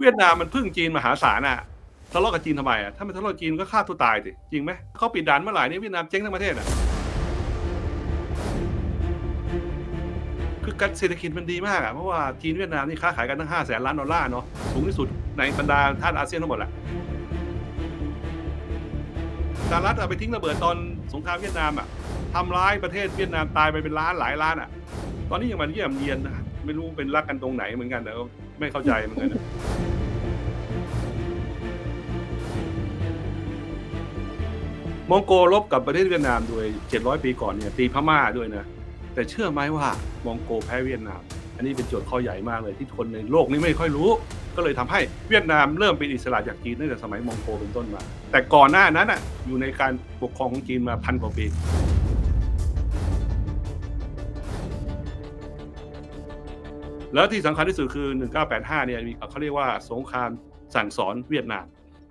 เวียดนามมันพึ่งจีนมหาศาลอะทะเลาะกับจีนทำไมอะถ้ามันทะเลาะกับจีนก็ฆ่าตัวตายสิจริงไหมเขาปิดด่านเมื่อไหร่นี่เวียดนามเจ๊งทั้งประเทศอะคือการเศรษฐกิจมันดีมากอะเพราะว่าจีนเวียดนามนี่ค้าขายกันตั้งห้าแสนล้านดอลลาร์เนาะสูงที่สุดในบรรดาท่านอาเซียนทั้งหมดแหละสหรัฐเอาไปทิ้งระเบิดตอนสงครามเวียดนามอะทำร้ายประเทศเวียดนามตายไปเป็นล้านหลายล้านอะ ตอนนี้ยังมาเยี่ยมเยียนนะไม่รู้เป็นรักกันตรงไหนเหมือนกันแต่ ไม่เข้าใจเหมือนกันนะมองโกลบกับประเทศเวียดนามโดย 700 ปีก่อนเนี่ยตีพม่าด้วยนะ แต่เชื่อไหมว่ามองโกแพ้เวียดนาม อันนี้เป็นโจทย์ข้อใหญ่มากเลยที่คนในโลกนี้ไม่ค่อยรู้ ก็เลยทำให้เวียดนามเริ่มเป็นอิสระจากจีนตั้งแต่สมัยมองโกเป็นต้นมา แต่ก่อนหน้านั้นอะอยู่ในการปกครองของจีนมาพันกว่าปี แล้วที่สำคัญที่สุดคือ 1985 เนี่ยมีเขาเรียกว่าสงครามสั่งสอนเวียดนาม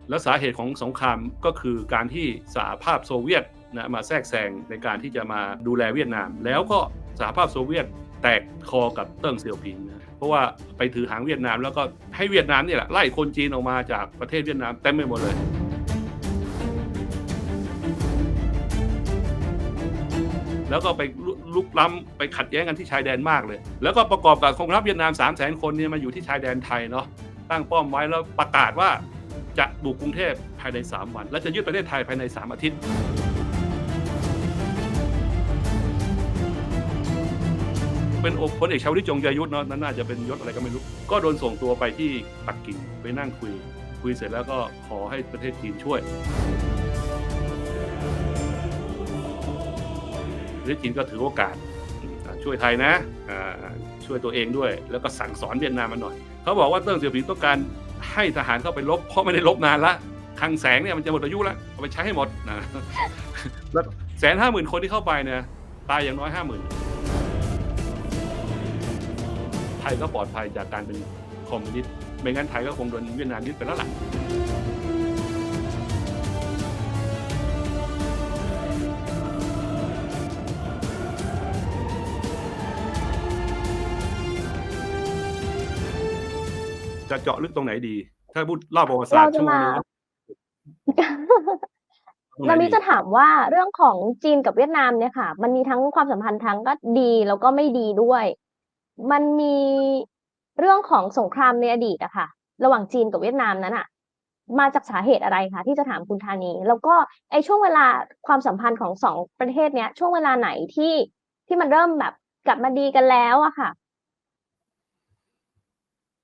และสาเหตุของสงครามก็คือการที่สหภาพโซเวียตนะมาแทรกแซงในการที่จะมาดูแลเวียดนาม แล้วก็สหภาพโซเวียตแตกคอกับเติ้งเสี่ยวผิงนะเพราะว่าไปถือหางเวียดนาม แล้วก็ให้เวียดนามเนี่ยแหละไล่คนจีนออกมาจากประเทศเวียดนามเต็มไปหมดเลย แล้วก็ไปลุกล้ำไปขัดแย้งกันที่ชายแดนมากเลย แล้วก็ประกอบกับกองทัพเวียดนาม3 0 0 0 0 0 คนเนี่ยมาอยู่ที่ชายแดนไทยเนาะตั้งป้อมไว้แล้วประกาศว่าจะบุกกรุงเทพภายใน 3 วัน และจะยึดประเทศไทยภายใน 3 อาทิตย์เป็นพลเอกชาวลิจงใจยุทธเนาะนั่นน่าจะเป็นยศอะไรก็ไม่รู้ ก็โดนส่งตัวไปที่ปักกิ่งไปนั่งคุย คุยเสร็จแล้วก็ขอให้ประเทศจีนช่วย ประเทศจีนก็ถือโอกาสช่วยไทยนะช่วยตัวเองด้วย แล้วก็สั่งสอนเวียดนามมาหน่อย เขาบอกว่าเติ้งเสี่ยวผิงต้องการให้ทหารเข้าไปลบ เพราะไม่ได้ลบนานละคังแสงเนี่ยมันจะหมดอายุแล้วเอาไปใช้ให้หมดนะแล้วแสนห้าหมื่นคนที่เข้าไปเนี่ยตายอย่างน้อยห้าหมื่นไทยก็ปลอดภัยจากการเป็นคอมมิวนิสต์ไม่งั้นไทยก็คงโดนเวียดนามยึดไปแล้วล่ะ จะเจาะลึกตรงไหนดี ถ้าพูดเล่าประวัติศาสตเราร์จะชั่วโมงมานึงตรงไหนวันนี้ดีจะถามว่าเรื่องของจีนกับเวียดนามเนี่ยค่ะ มันมีทั้งความสัมพันธ์ทั้งก็ดีแล้วก็ไม่ดีด้วย มันมีเรื่องของสงครามในอดีตอะค่ะ ระหว่างจีนกับเวียดนามนั้นอะมาจากสาเหตุอะไรคะที่จะถามคุณธานี แล้วก็ไอ้ช่วงเวลาความสัมพันธ์ของสองประเทศเนี้ย ช่วงเวลาไหนที่ที่มันเริ่มแบบกลับมาดีกันแล้วอะค่ะ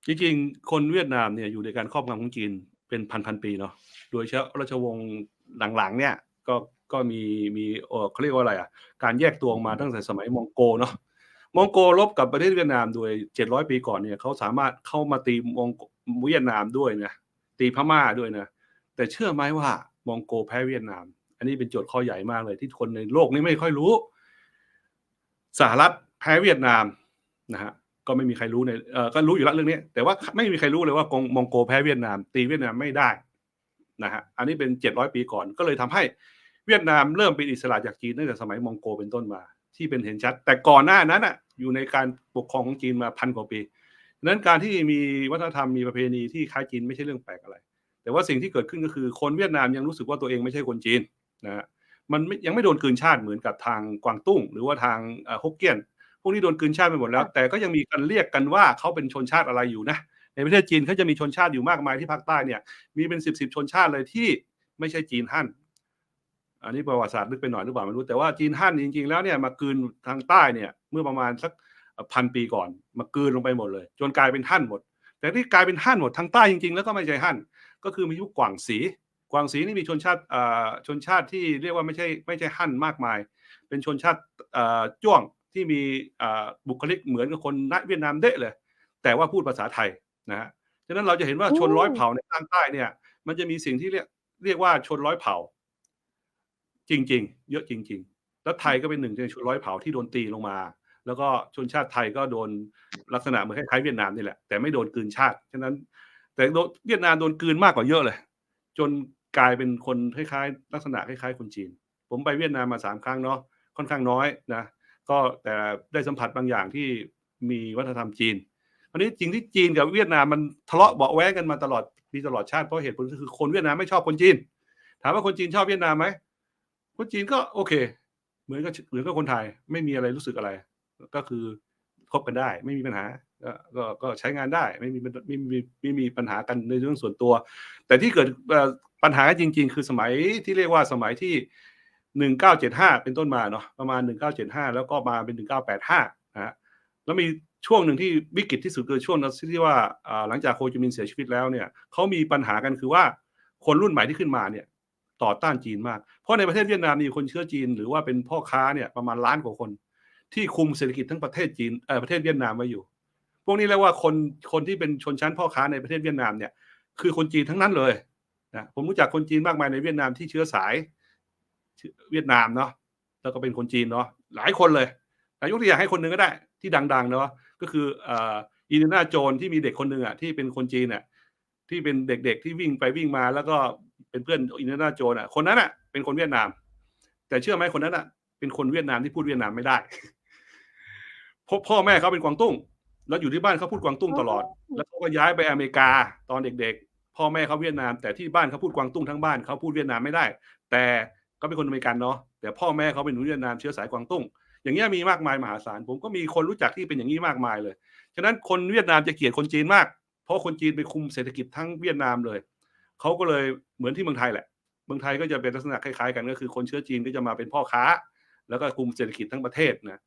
จริงๆ คนเวียดนามเนี่ยอยู่ในการครอบงำของจีนเป็นพันๆปีเนาะ โดยเฉพาะราชวงศ์หลังๆ เนี่ยก็ก็มีมีเออเขาเรียกว่าอะไรอะ การแยกตัวออกมาตั้งแต่สมัยมองโกเนาะ มองโกลบกับประเทศเวียดนามโดย 700 ปีก่อนเนี่ยเขาสามารถเข้ามาตีมองเวียดนามด้วยนะ ตีพม่าด้วยนะ แต่เชื่อไหมว่ามองโกแพ้เวียดนาม อันนี้เป็นโจทย์ข้อใหญ่มากเลยที่คนในโลกนี้ไม่ค่อยรู้ สหรัฐแพ้เวียดนามนะฮะ ก็ไม่มีใครรู้ในเออก็รู้อยู่แล้วเรื่องนี้ แต่ว่าไม่มีใครรู้เลยว่ากงมองโกแพ้เวียดนาม ตีเวียดนามไม่ได้นะฮะอันนี้เป็น700ปีก่อน ก็เลยทำให้เวียดนามเริ่มเป็นอิสระจากจีนตั้งแต่สมัยมองโกเป็นต้นมา ที่เป็นเห็นชัด แต่ก่อนหน้านั้นอะอยู่ในการปกครองของจีนมาพันกว่าปีดังนั้นการที่มีวัฒนธรรมมีประเพณีที่คล้ายจีนไม่ใช่เรื่องแปลกอะไร แต่ว่าสิ่งที่เกิดขึ้นก็คือคนเวียดนามยังรู้สึกว่าตัวเองไม่ใช่คนจีนนะฮะมันยังไม่โดนกลืนชาติเหมือนกับทางกวางตุ้ง หรือว่าทางฮกเกี้ยน พวกนี้โดนกลืนชาติไปหมดแล้ว แต่ก็ยังมีการเรียกกันว่าเขาเป็นชนชาติอะไรอยู่นะ ในประเทศจีนเขาจะมีชนชาติอยู่มากมายที่ภาคใต้เนี่ยมีเป็นสิบสิบชนชาติเลยที่ไม่ใช่จีนฮั่นอันนี้ประวัติศาสตร์ลึกไปหน่อยหรือเปล่าไม่รู้แต่ว่าจีนฮั่นจริง ๆ แล้วเนี่ยมากลืนทางใต้เนี่ยเมื่อประมาณสักพันปีก่อน มากลืนลงไปหมดเลย จนกลายเป็นฮั่นหมด แต่ที่กลายเป็นฮั่นหมดทางใต้จริง ๆ แล้วก็ไม่ใช่ฮั่นก็คือมีพวกกวางสีกวางสีนี่มีชนชาติอ่าชนชาติที่เรียกว่าไม่ใช่ไม่ใช่ฮั่นมากมาย เป็นชนชาติอ่าจ้วง ที่มีอ่าบุคลิกเหมือนกับคนนัเวียดนามเดะเลย แต่ว่าพูดภาษาไทยนะฮะฉะนั้นเราจะเห็นว่าอืมชนร้อยเผ่าในภาคใต้เนี่ย มันจะมีสิ่งที่เรียกเรียกว่าชนร้อยเผ่า จริง ๆ เยอะจริง ๆ แล้วไทยก็เป็นหนึ่งในชนร้อยเผ่าที่โดนตีลงมา แล้วก็ชนชาติไทยก็โดนลักษณะเหมือนคล้ายๆเวียดนามนี่แหละแต่ไม่โดนกลืนชาติฉะนั้น แต่โดนเวียดนามโดนกลืนมากกว่าเยอะเลย จนกลายเป็นคนคล้ายๆ ลักษณะคล้ายๆ คนจีน ผมไปเวียดนามมาสามครั้งเนาะค่อนข้างน้อยนะ ก็แต่ได้สัมผัสบางอย่างที่มีวัฒนธรรมจีนอันนี้จริงที่จีนกับเวียดนามมันทะเลาะเบาะแว้งกันมาตลอดมีตลอดชาติเพราะเหตุผลคือคนเวียดนามไม่ชอบคนจีน ถามว่าคนจีนชอบเวียดนามไหมคนจีนก็โอเค เหมือนกับเหมือนกับคนไทยไม่มีอะไรรู้สึกอะไร ก็คือคบกันได้ ไม่มีปัญหาก็ก็ใช้งานได้ไม่มีไม่มีไม่มีปัญหากันในเรื่องส่วนตัว แต่ที่เกิดปัญหาจริง ๆ คือสมัยที่เรียกว่าสมัยที่ หนึ่งเก้าเจ็ดห้าเป็นต้นมาเนาะประมาณหนึ่งเก้าเจ็ดห้าแล้วก็มาเป็นหนึ่งเก้าแปดห้านะฮะแล้วมีช่วงหนึ่งที่วิกฤตที่สุดคือช่วงนั้นที่ว่าอ่าหลังจากโฮจิมินเสียชีวิตแล้วเนี่ยเขามีปัญหากันคือว่าคนรุ่นใหม่ที่ขึ้นมาเนี่ยต่อต้านจีนมาก เพราะในประเทศเวียดนามมีคนเชื้อจีน หรือว่าเป็นพ่อค้าเนี่ยประมาณล้านกว่าคน ที่คุมเศรษฐกิจทั้งประเทศจีนเอ่อประเทศเวียดนามไว้อยู่ พวกนี้เรียกว่าคนคนที่เป็นชนชั้นพ่อค้าในประเทศเวียดนามเนี่ยคือคนจีนทั้งนั้นเลยนะผมรู้จักคนจีนมากมายในเวียดนามที่เชื้อสาย เวียดนามเนาะแล้วก็เป็นคนจีนเนาะหลายคนเลยนายกตัวอย่างให้คนหนึ่งก็ได้ ที่ดังๆเนาะก็คือเอ่ออีเดนาโจนที่มีเด็กคนหนึ่งอะที่เป็นคนจีนอะที่เป็นเด็กๆที่วิ่งไปวิ่งมาแล้วก็เป็นเพื่อนอินเดนาโจนอะคนนั้นอะเป็นคนเวียดนาม แต่เชื่อไหมคนนั้นอะเป็นคนเวียดนามที่พูดเวียดนามไม่ได้พ่อพ่อแม่เขาเป็นกวางตุ้ง แล้วอยู่ที่บ้านเขาพูดกวางตุ้งตลอด แล้วเขาก็ย้ายไปอเมริกาตอนเด็กๆ พ่อแม่เขาเวียดนาม แต่ที่บ้านเขาพูดกวางตุ้งทั้งบ้านเขาพูดเวียดนามไม่ได้ แต่ ก็เป็นคนอเมริกันเนาะแต่พ่อแม่เขาเป็นคนเวียดนามเชื้อสายกวางตุ้ง อย่างเงี้ยมีมากมายมหาศาลผมก็มีคนรู้จักที่เป็นอย่างนี้มากมายเลยฉะนั้นคนเวียดนามจะเกลียดคนจีนมาก เพราะคนจีนไปคุมเศรษฐกิจทั้งเวียดนามเลยเขาก็เลยเหมือนที่เมืองไทยแหละ เมืองไทยก็จะเป็นลักษณะคล้ายๆกันก็คือคนเชื้อจีนก็จะมาเป็นพ่อค้า แล้วก็คุมเศรษฐกิจทั้งประเทศนะ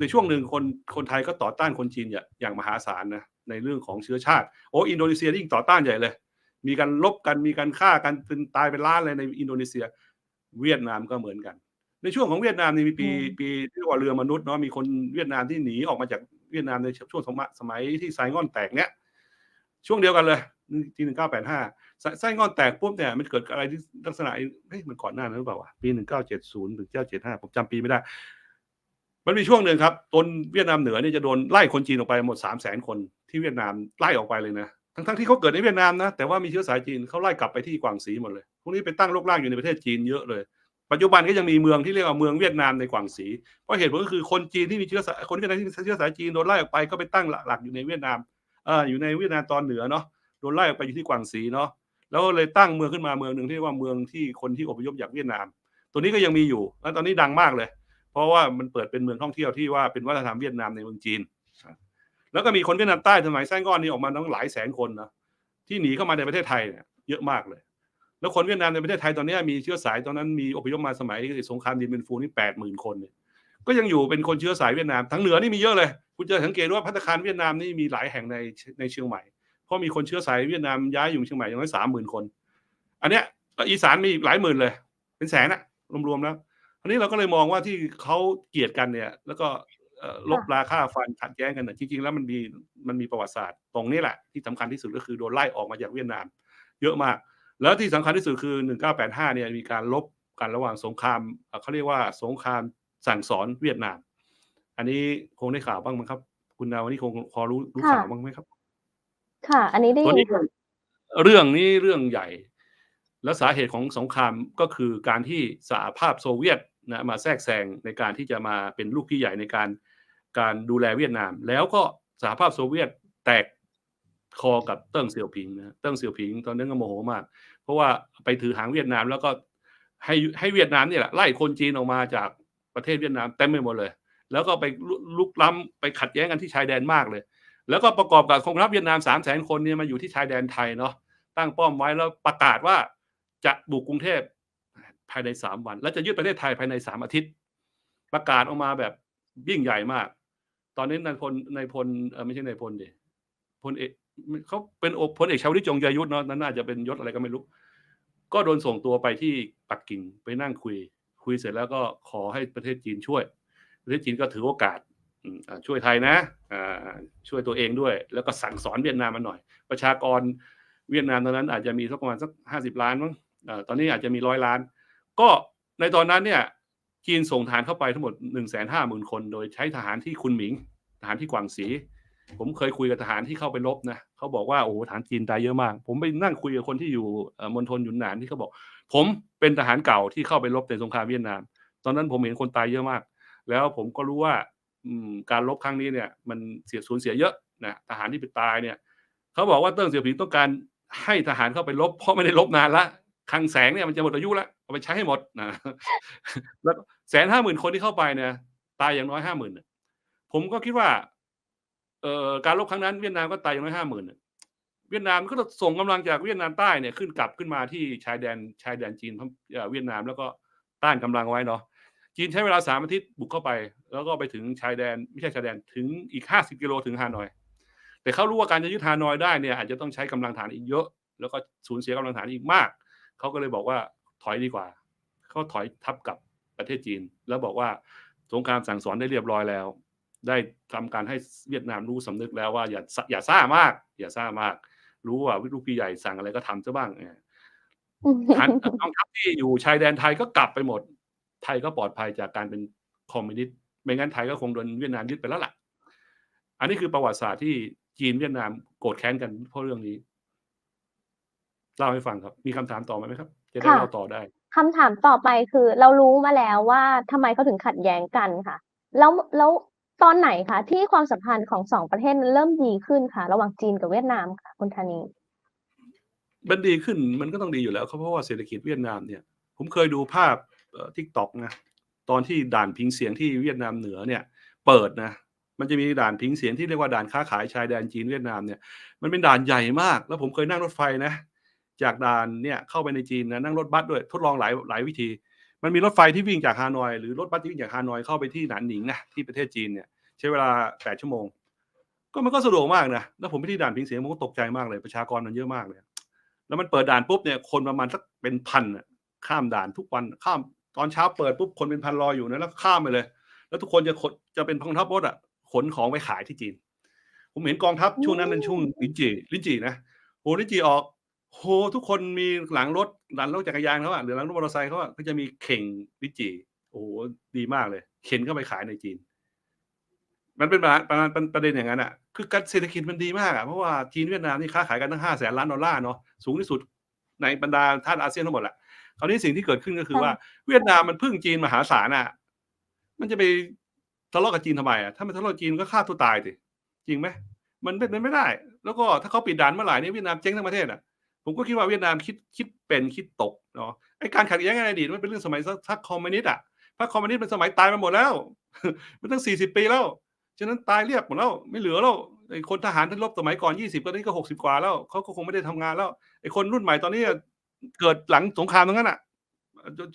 ในช่วงหนึ่งคนคนไทยก็ต่อต้านคนจีนอย่างอย่างมหาศาลนะในเรื่องของเชื้อชาติโอ้อินโดนีเซียยิ่งต่อต้านใหญ่เลย มีการลบกันมีการฆ่ากันเป็นตายเป็นล้านเลยในอินโดนีเซีย เวียดนามก็เหมือนกัน ในช่วงของเวียดนามนี่มีปีอืมปีที่เรียกว่าเรือมนุษย์เนาะมีคนเวียดนามที่หนีออกมาจากเวียดนามในช่วงสมัยสมัยที่ไซงอนแตกเนี้ยช่วงเดียวกันเลยที่หนึ่งเก้าแปดห้าไส้งอนแตกปุ๊บเนี่ยมันเกิดอะไรที่ลักษณะเฮ้ยมันก่อนหน้านั้นหรือเปล่าวะปีหนึ่งเก้าเจ็ดศูนย์ถึงเก้าเจ็ดห้าผมจำปีไม่ได้ มันมีช่วงหนึ่งครับตนเวียดนามเหนือเนี่ยจะโดนไล่คนจีนออกไปหมดสามแสนคนที่เวียดนามไล่ออกไปเลยนะ ทั้งๆที่เขาเกิดในเวียดนามนะ แต่ว่ามีเชื้อสายจีนเขาไล่กลับไปที่กวางซีหมดเลย พวกนี้ไปตั้งรกรากอยู่ในประเทศจีนเยอะเลย ปัจจุบันก็ยังมีเมืองที่เรียกว่าเมืองเวียดนามในกวางซีเพราะเหตุผลก็คือคนจีนที่มีเชื้อสายคนเวียดนามที่มีเชื้อสายจีนโดนไล่ออกไปก็ไปตั้งหลักๆอยู่ในเวียดนามเอ่ออยู่ในเวียดนามตอนเหนือเนาะ โดนไล่ออกไปอยู่ที่กวางซีเนาะ แล้วก็เลยตั้งเมืองขึ้นมาเมืองหนึ่งที่เรียกว่าเมืองที่คนที่อพยพจากเวียดนาม ตัวนี้ก็ยังมีอยู่ แล้วตอนนี้ดังมากเลย เพราะว่ามันเปิดเป็นเมืองท่องเที่ยวที่ว่าเป็นวัฒนธรรมเวียดนามในเมืองจีน แล้วก็มีคนเวียดนามใต้สมัยไส้ก้อนนี่ออกมาตั้งหลายแสนคนนะที่หนีเข้ามาในประเทศไทยเนี่ยเยอะมากเลย แล้วคนเวียดนามในประเทศไทยตอนนี้มีเชื้อสายตอนนั้นมีอพยพมาสมัยสงครามดินเป็นฟูนี่แปดหมื่นคนเนี่ยก็ยังอยู่เป็นคนเชื้อสายเวียดนามทั้งเหนือนี่มีเยอะเลย คุณจะสังเกตว่าพัตตาคารเวียดนามนี่มีหลายแห่งในในเชียงใหม่เพราะมีคนเชื้อสายเวียดนามย้ายอยู่เชียงใหม่อย่างน้อยสามหมื่นคน อันเนี้ยอีสานมีหลายหมื่นเลย เป็นแสนอะรวมๆแล้วอันนี้เราก็เลยมองว่าที่เขาเกลียดกันเนี่ย แล้วก็ ลบราค่าฟันขัดแย้งกันเนี่ยจริงๆแล้วมันมีมันมีประวัติศาสตร์ ตรงนี้แหละที่สำคัญที่สุดก็คือโดนไล่ออกมาจากเวียดนาม เยอะมาก แล้วที่สำคัญที่สุดคือ 1985เนี่ยมีการลบกันระหว่างสงครามเอ่อเขาเรียกว่าสงครามสั่งสอนเวียดนาม อันนี้คงได้ข่าวบ้างมั้งครับ คุณดาววันนี้คงพอรู้รู้ค่ะข่าวบ้างไหมครับ ค่ะ อันนี้ได้ตัวยินนี้ค่ะเรื่องนี้เรื่องใหญ่ และสาเหตุของสงครามก็คือการที่สหภาพโซเวียตนะมาแทรกแซงในการที่จะมาเป็นลูกพี่ใหญ่ในการ การดูแลเวียดนาม แล้วก็สหภาพโซเวียตแตกคอกับเติ้งเสี่ยวผิงนะเติ้งเสี่ยวผิงตอนนั้นก็โมโหมาก เพราะว่าไปถือหางเวียดนามแล้วก็ให้ให้เวียดนามเนี่ยแหละไล่คนจีนออกมาจากประเทศเวียดนามเต็มไปหมดเลย แล้วก็ไปลุลุกล้ำไปขัดแย้งกันที่ชายแดนมากเลย แล้วก็ประกอบกับกองทัพเวียดนามสามแสนคนเนี่ยมาอยู่ที่ชายแดนไทยเนาะตั้งป้อมไว้แล้วประกาศว่าจะบุกกรุงเทพภายในสามวัน และจะยึดประเทศไทยภายในสามอาทิตย์ ประกาศออกมาแบบยิ่งใหญ่มาก ตอนนี้นายพลนายพลไม่ใช่นายพลดิพลเอกเขาเป็นอกพลเอกชาวลิจงใจยุทธเนาะนั่นน่าจะเป็นยศอะไรก็ไม่รู้ ก็โดนส่งตัวไปที่ปักกิ่งไปนั่งคุย คุยเสร็จแล้วก็ขอให้ประเทศจีนช่วย ประเทศจีนก็ถือโอกาสช่วยไทยนะช่วยตัวเองด้วย แล้วก็สั่งสอนเวียดนามมาหน่อย ประชากรเวียดนามตอนนั้นอาจจะมีสักประมาณสักห้าสิบล้านมั้งตอนนี้อาจจะมีร้อยล้าน ก็ในตอนนั้นเนี่ยจีนส่งทหารเข้าไปทั้งหมดหนึ่งแสนห้าหมื่นคน โดยใช้ทหารที่คุนหมิง ทหารที่กวางสี ผมเคยคุยกับทหารที่เข้าไปรบนะเขาบอกว่าโอ้โหทหารจีนตายเยอะมาก ผมไปนั่งคุยกับคนที่อยู่มณฑลยุนหนานที่เขาบอก ผมเป็นทหารเก่าที่เข้าไปรบในสงครามเวียดนาม ตอนนั้นผมเห็นคนตายเยอะมาก แล้วผมก็รู้ว่าการรบครั้งนี้เนี่ย มันเสียสูญเสียเยอะนะทหารที่ไปตายเนี่ยเขาบอกว่าเติ้งเสี่ยวผิงต้องการให้ทหารเข้าไปลบเพราะไม่ได้ลบนานละคังแสงเนี่ยมันจะหมดอายุแล้วเอาไปใช้ให้หมดนะแล้วแสนห้าหมื่นคนที่เข้าไปเนี่ย ตายอย่างน้อยห้าหมื่น ผมก็คิดว่า เอ่อการรบครั้งนั้นเวียดนามก็ตายอย่างน้อยห้าหมื่นเวียดนามก็ส่งกำลังจากเวียดนามใต้เนี่ยขึ้นกลับขึ้นมาที่ชายแดนชายแดนจีนเวียดนามแล้วก็ต้านกำลังไว้เนาะจีนใช้เวลาสามอาทิตย์บุกเข้าไป แล้วก็ไปถึงชายแดนไม่ใช่ชายแดนถึงอีกห้าสิบกิโลถึงฮานอย แต่เขารู้ว่าการจะยึดฮานอยได้เนี่ยอาจจะต้องใช้กำลังฐานอีกเยอะ แล้วก็สูญเสียกำลังฐานอีกมาก เขาก็เลยบอกว่าถอยดีกว่า เขาถอยทับกับประเทศจีน แล้วบอกว่าสงครามสั่งสอนได้เรียบร้อยแล้ว ได้ทำการให้เวียดนามรู้สำนึกแล้วว่าอย่าอย่าซ่ามาก อย่าซ่ามาก รู้ว่าลูกพี่ใหญ่สั่งอะไรก็ทำซะบ้างเออฐานกองทัพที่อยู่ชายแดนไทยก็กลับไปหมด ไทยก็ปลอดภัยจากการเป็นคอมมิวนิสต์ไม่งั้นไทยก็คงโดนเวียดนามยึดไปแล้วล่ะ อันนี้คือประวัติศาสตร์ที่จีนเวียดนามโกรธแค้นกันเพราะเรื่องนี้เล่าให้ฟังครับ มีคำถามต่อไหมครับ จะได้เล่าต่อได้คำถามต่อไปคือ เรารู้มาแล้วว่าทำไมเขาถึงขัดแย้งกันค่ะ แล้วแล้ว ตอนไหนคะที่ความสัมพันธ์ของสองประเทศเริ่มดีขึ้นค่ะระหว่างจีนกับเวียดนามค่ะคุณธานีมันดีขึ้นมันก็ต้องดีอยู่แล้วเพราะว่าเศรษฐกิจเวียดนามเนี่ย ผมเคยดูภาพทิกตอกนะตอนที่ด่านพิงเสียงที่เวียดนามเหนือเนี่ย เปิดนะมันจะมีด่านพิงเสียงที่เรียกว่าด่านค้าขายชายแดนจีนเวียดนามเนี่ยมันเป็นด่านใหญ่มาก แล้วผมเคยนั่งรถไฟนะ จากด่านเนี่ยเข้าไปในจีนนะนั่งรถบัสด้วยทดลองหลายหลายวิธี มันมีรถไฟที่วิ่งจากฮานอย หรือรถบัสที่วิ่งจากฮานอยเข้าไปที่หนานหนิงนะที่ประเทศจีนเนี่ยใช้เวลาแปดชั่วโมง ก็มันก็สะดวกมากนะแล้วผมไปที่ด่านพิงเสียงผมก็ตกใจมากเลยประชากรมันเยอะมากเลย แล้วมันเปิดด่านปุ๊บเนี่ยคนประมาณสักเป็นพันข้ามด่านทุกวันข้ามตอนเช้าเปิดปุ๊บคนเป็นพันรออยู่นะแล้วข้ามไปเลย แล้วทุกคนจะขนจะเป็นกองทัพรถอะขนของไปขายที่จีน ผมเห็นกองทัพช่วงนั้นเป็นช่วงลิ้นจี่ลิ้นจี่นะโหลิ้นจี่ออก โหทุกคนมีหลังรถหลังรถจักรยานเขาอะหรือหลังรถมอเตอร์ไซค์เขาอะก็จะมีเข่งลิ้นจี่โอ้โหดีมากเลย เข็นเข้าไปขายในจีน มันเป็นประมาณประมาณประเด็นอย่างนั้นอะคือการเศรษฐกิจมันดีมากอะเพราะว่าจีนเวียดนามนี่ค้าขายกันตั้งห้าแสนล้านดอลลาร์เนาะสูงที่สุดในบรรดาชาติอาเซียนทั้งหมดแหละคราวนี้สิ่งที่เกิดขึ้นก็คือว่า เวียดนามมันพึ่งจีนมหาศาลอะมันจะไปทะเลาะกับจีนทำไมอะถ้ามันทะเลาะกับจีนก็ฆ่าตัวตายสิจริงไหมมันเป็นไปไม่ได้ แล้วก็ถ้าเขาปิดด่านเมื่อไหร่เนี่ยเวียดนามเจ๊งทั้งประเทศอะ ผมก็คิดว่าเวียดนามคิดคิดเป็นคิดตกเนาะไอ้การขัดแย้งในอดีตมันเป็นเรื่องสมัยพรรคคอมมิวนิสต์อะพรรคคอมมิวนิสต์เป็นสมัยตายมาหมดแล้ว มันตั้งสี่สิบปีแล้วฉะนั้นตายเรียบหมดแล้วไม่เหลือแล้วไอ้คนทหารที่รบสมัยก่อนยี่สิบตอนนี้ก็หกสิบกว่าแล้วเขาก็คงไม่ได้ทำงานแล้วไอ้คนรุ่นใหม่ตอนนี้เกิดหลังสงครามตรงนั้นอะ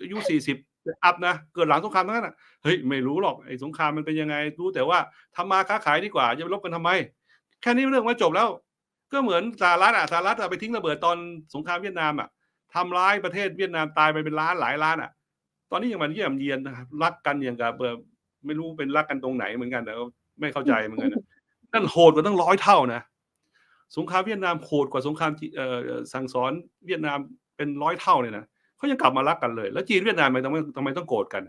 อายุสี่สิบอัพนะเกิดหลังสงครามตรงนั้นอะเฮ้ยไม่รู้หรอกไอ้สงครามมันเป็นยังไงรู้แต่ว่าทำมาค้าขายดีกว่าจะไปรบกันทำไม แค่นี้เรื่องมันจบแล้ว ก็เหมือนสหรัฐอะสหรัฐอะไปทิ้งระเบิดตอนสงครามเวียดนามอะทำร้ายประเทศเวียดนามตายไปเป็นล้านหลายล้านอะ ตอนนี้ยังมาเยี่ยมเยียนนะครับรักกันอย่างกับแบบไม่รู้เป็นรักกันตรงไหนเหมือนกันแต่ก็ไม่เข้าใจเหมือนกันนะนั่นโหดกว่าตั้งร้อยเท่านะสงครามเวียดนามโหดกว่าสงครามจีเอ่อสั่งสอนเวียดนามเป็นร้อยเท่าเลยนะเขายังกลับมารักกันเลย แล้วจีนเวียดนามทำไมทำไมทำไมต้องโกรธกัน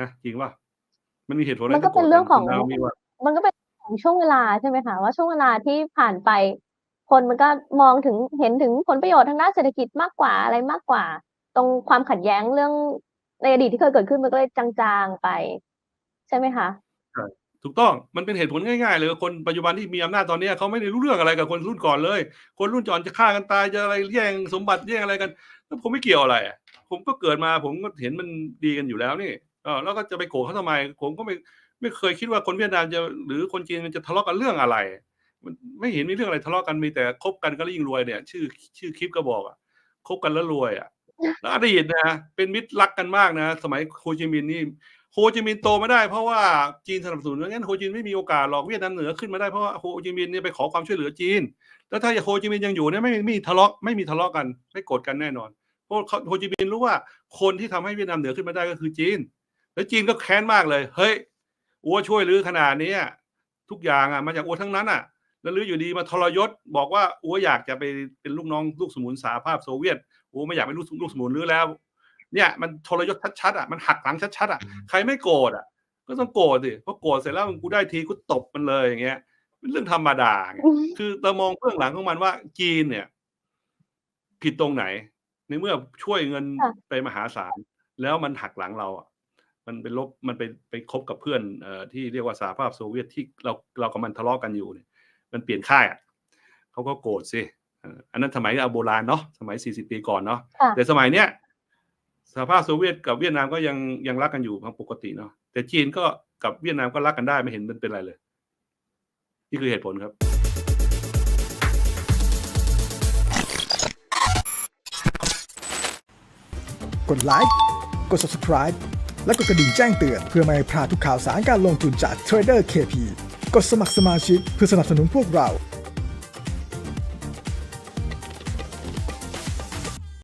นะจริงว่ามันมีเหตุผลอะไรมันก็เป็นเรื่องของต้โกธกันคุณดาวมีว่ามันก็เป็น ของช่วงเวลาใช่ไหมคะว่าช่วงเวลาที่ผ่านไป คนมันก็มองถึงเห็นถึงผลประโยชน์ทางด้านเศรษฐกิจมากกว่าอะไรมากกว่า ตรงความขัดแย้งเรื่องในอดีตที่เคยเกิดขึ้นมันก็เลยจางๆไป ใช่ไหมคะถูกต้องมันเป็นเหตุผลง่ายๆเลยคนปัจจุบันที่มีอำนาจตอนนี้เขาไม่ได้รู้เรื่องอะไรกับคนรุ่นก่อนเลย คนรุ่นก่อนจะฆ่ากันตายจะอะไรแย่งสมบัติแย่งอะไรกันแล้วผมไม่เกี่ยวอะไรผมก็เกิดมาผมก็เห็นมันดีกันอยู่แล้วนี่เออแล้วก็จะไปโกรธเขาทำไม ผมก็ไม่ ไม่เคยคิดว่าคนเวียดนามจะหรือคนจีนมันจะทะเลาะกันเรื่องอะไร มันไม่เห็นมีเรื่องอะไรทะเลาะกันมีแต่คบกันก็ยิ่งรวยเนี่ย ชื่อชื่อคลิปก็บอกอะคบกันแล้วรวยอะแล้วอดีตนะเป็นมิตรรักกันมากนะ สมัยโฮจิมินห์นี่โฮจิมินห์โตไม่ได้เพราะว่าจีนสนับสนุนงั้นโฮจิมินห์ไม่มีโอกาสหรอกเวียดนามเหนือขึ้นมาได้เพราะว่าโฮจิมินห์เนี่ยไปขอความช่วยเหลือจีน แล้วถ้าโฮจิมินห์ยังอยู่เนี่ยไม่มีทะเลาะไม่มีทะเลาะกันไม่โกรธกันแน่นอนเพราะเขาโฮจิมินห์รู้ว่าคนที่ทำให้เวียดนามเหนือขึ้นมาได้ก็คือจีน แล้วจีนก็แค้นมากเลย เฮ้ย อัวช่วยลือขนาดนี้อะทุกอย่างอะมาจากอัวทั้งนั้นอะ แล้วลืออยู่ดีมาทรยศ บอกว่าอัวอยากจะไปเป็นลูกน้องลูกสมุนสหภาพโซเวียตอัวไม่อยากเป็นลูกลูกสมุนลือแล้ว เนี่ยมันทรยศชัดๆอะมันหักหลังชัดๆอะใครไม่โกรธอะ ก็ต้องโกรธสิเพราะโกรธเสร็จแล้วกูได้ทีกูตบมันเลยอย่างเงี้ยเป็นเรื่องธรรมดาไงคือเรามองเบื้องหลังของมันว่าจีนเนี่ย ผิดตรงไหน ในเมื่อช่วยเงินค่ะไปมหาศาลแล้วมันหักหลังเราอะ มันไปลบมันไปไปคบกับเพื่อนเอ่อที่เรียกว่าสหภาพโซเวียตที่เราเรากับมันทะเลาะกันอยู่เนี่ยมันเปลี่ยนค่ายอะเขาก็โกรธสิเอ่ออันนั้นสมัยเอาโบราณเนาะสมัย 40 ปีก่อนเนาะค่ะแต่สมัยเนี้ยสหภาพโซเวียตกับเวียดนามก็ยังยังรักกันอยู่ตามปกติเนาะแต่จีนก็กับเวียดนามก็รักกันได้ไม่เห็นมันเป็นไรเลย นี่คือเหตุผลครับกดไลค์ กด subscribe และกดกระดิ่งแจ้งเตือน เพื่อไม่ให้พลาดทุกข่าวสารการลงทุนจาก Trader KP กดสมัครสมาชิกเพื่อสนับสนุนพวกเรา